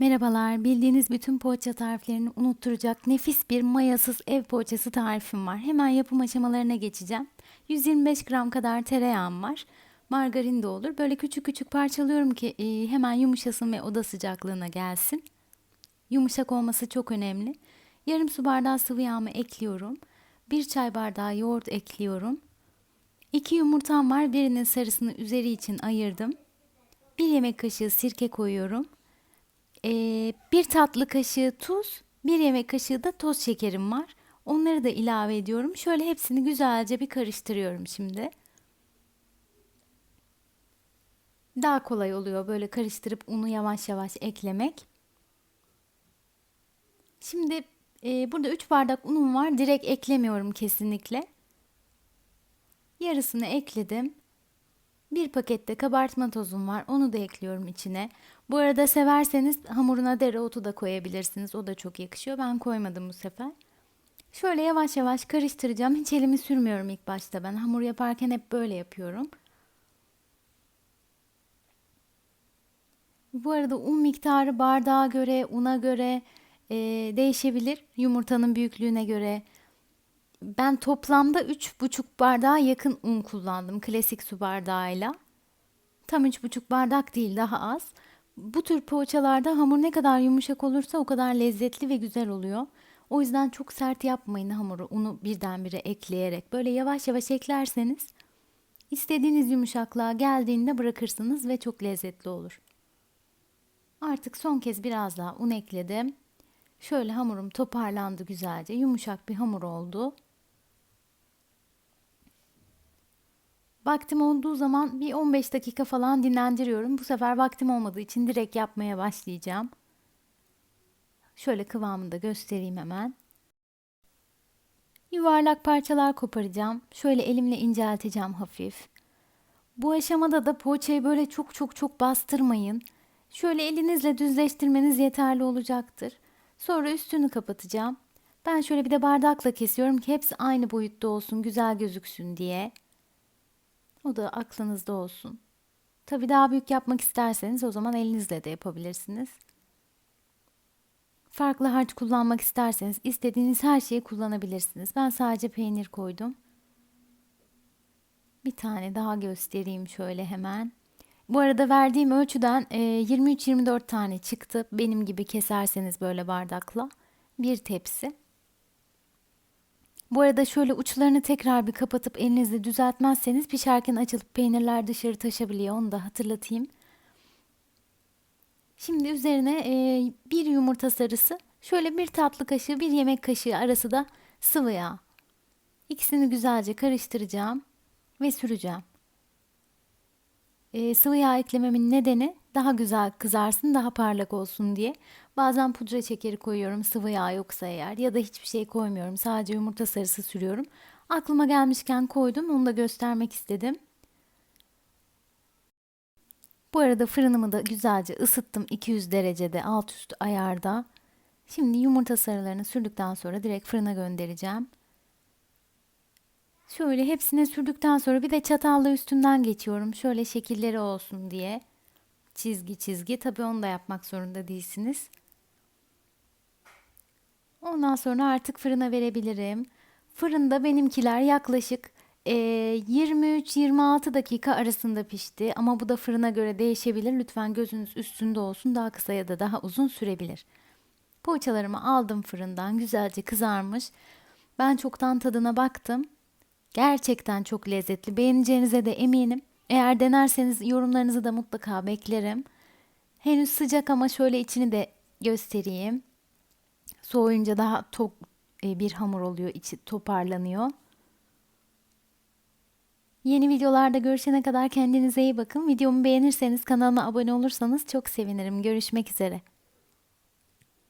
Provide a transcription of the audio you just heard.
Merhabalar, bildiğiniz bütün poğaça tariflerini unutturacak nefis bir mayasız ev poğaçası tarifim var. Hemen yapım aşamalarına geçeceğim. 125 gram kadar tereyağım var. Margarin de olur. Böyle küçük küçük parçalıyorum ki e, hemen yumuşasın ve oda sıcaklığına gelsin. Yumuşak olması çok önemli. Yarım su bardağı sıvı yağımı ekliyorum. Bir çay bardağı yoğurt ekliyorum. İki yumurtam var. Birinin sarısını üzeri için ayırdım. Bir yemek kaşığı sirke koyuyorum. Ee, bir tatlı kaşığı tuz, bir yemek kaşığı da toz şekerim var. Onları da ilave ediyorum. Şöyle hepsini güzelce bir karıştırıyorum şimdi. Daha kolay oluyor böyle karıştırıp unu yavaş yavaş eklemek. Şimdi e, burada 3 bardak unum var. Direkt eklemiyorum kesinlikle. Yarısını ekledim. Bir pakette kabartma tozum var. Onu da ekliyorum içine. Bu arada severseniz hamuruna dereotu da koyabilirsiniz. O da çok yakışıyor. Ben koymadım bu sefer. Şöyle yavaş yavaş karıştıracağım. Hiç elimi sürmüyorum ilk başta ben. Hamur yaparken hep böyle yapıyorum. Bu arada un miktarı bardağa göre, una göre e, değişebilir. Yumurtanın büyüklüğüne göre. Ben toplamda 3,5 bardağa yakın un kullandım klasik su bardağıyla. Tam 3,5 bardak değil daha az. Bu tür poğaçalarda hamur ne kadar yumuşak olursa o kadar lezzetli ve güzel oluyor. O yüzden çok sert yapmayın hamuru unu birdenbire ekleyerek. Böyle yavaş yavaş eklerseniz istediğiniz yumuşaklığa geldiğinde bırakırsınız ve çok lezzetli olur. Artık son kez biraz daha un ekledim. Şöyle hamurum toparlandı güzelce. Yumuşak bir hamur oldu. Vaktim olduğu zaman bir 15 dakika falan dinlendiriyorum. Bu sefer vaktim olmadığı için direkt yapmaya başlayacağım. Şöyle kıvamını da göstereyim hemen. Yuvarlak parçalar koparacağım. Şöyle elimle incelteceğim hafif. Bu aşamada da poğaçayı böyle çok çok çok bastırmayın. Şöyle elinizle düzleştirmeniz yeterli olacaktır. Sonra üstünü kapatacağım. Ben şöyle bir de bardakla kesiyorum ki hepsi aynı boyutta olsun, güzel gözüksün diye. O da aklınızda olsun. Tabii daha büyük yapmak isterseniz o zaman elinizle de yapabilirsiniz. Farklı harç kullanmak isterseniz istediğiniz her şeyi kullanabilirsiniz. Ben sadece peynir koydum. Bir tane daha göstereyim şöyle hemen. Bu arada verdiğim ölçüden 23-24 tane çıktı. Benim gibi keserseniz böyle bardakla. Bir tepsi. Bu arada şöyle uçlarını tekrar bir kapatıp elinizle düzeltmezseniz pişerken açılıp peynirler dışarı taşabiliyor. Onu da hatırlatayım. Şimdi üzerine e, bir yumurta sarısı, şöyle bir tatlı kaşığı, bir yemek kaşığı arası da sıvı yağ. İkisini güzelce karıştıracağım ve süreceğim. E, sıvı yağ eklememin nedeni daha güzel kızarsın, daha parlak olsun diye. Bazen pudra şekeri koyuyorum sıvı yağ yoksa eğer ya da hiçbir şey koymuyorum. Sadece yumurta sarısı sürüyorum. Aklıma gelmişken koydum. Onu da göstermek istedim. Bu arada fırınımı da güzelce ısıttım 200 derecede alt üst ayarda. Şimdi yumurta sarılarını sürdükten sonra direkt fırına göndereceğim. Şöyle hepsine sürdükten sonra bir de çatalla üstünden geçiyorum. Şöyle şekilleri olsun diye. Çizgi çizgi. Tabii onu da yapmak zorunda değilsiniz. Ondan sonra artık fırına verebilirim. Fırında benimkiler yaklaşık e, 23-26 dakika arasında pişti. Ama bu da fırına göre değişebilir. Lütfen gözünüz üstünde olsun. Daha kısa ya da daha uzun sürebilir. Poğaçalarımı aldım fırından. Güzelce kızarmış. Ben çoktan tadına baktım. Gerçekten çok lezzetli. Beğeneceğinize de eminim. Eğer denerseniz yorumlarınızı da mutlaka beklerim. Henüz sıcak ama şöyle içini de göstereyim. Soğuyunca daha tok e, bir hamur oluyor, içi toparlanıyor. Yeni videolarda görüşene kadar kendinize iyi bakın. Videomu beğenirseniz kanalıma abone olursanız çok sevinirim. Görüşmek üzere.